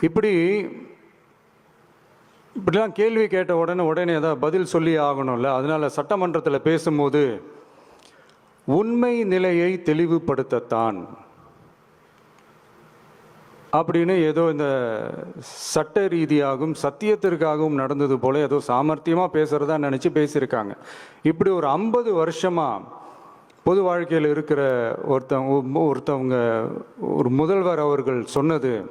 இப்படி இப்படிலாம் கேள்வி கேட்ட உடனே உடனே ஏதாவது பதில் சொல்லி ஆகணும்ல? அதனால் சட்டமன்றத்தில் பேசும்போது உண்மை நிலையை தெளிவுபடுத்தத்தான் அப்படின்னு ஏதோ இந்த சட்ட ரீதியாகவும் சத்தியத்திற்காகவும் நடந்தது போல ஏதோ சாமர்த்தியமாக பேசுகிறதா நினச்சி பேசியிருக்காங்க. இப்படி ஒரு ஐம்பது வருஷமாக பொது வாழ்க்கையில் இருக்கிற ஒருத்தவங்க ஒருத்தவங்க ஒரு முதல்வர் அவர்கள் சொன்னது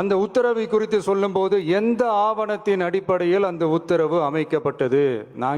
அந்த உத்தரவை குறித்து சொல்லும்போது எந்த ஆவணத்தின் அடிப்படையில் அந்த உத்தரவு அமைக்கப்பட்டது? நான்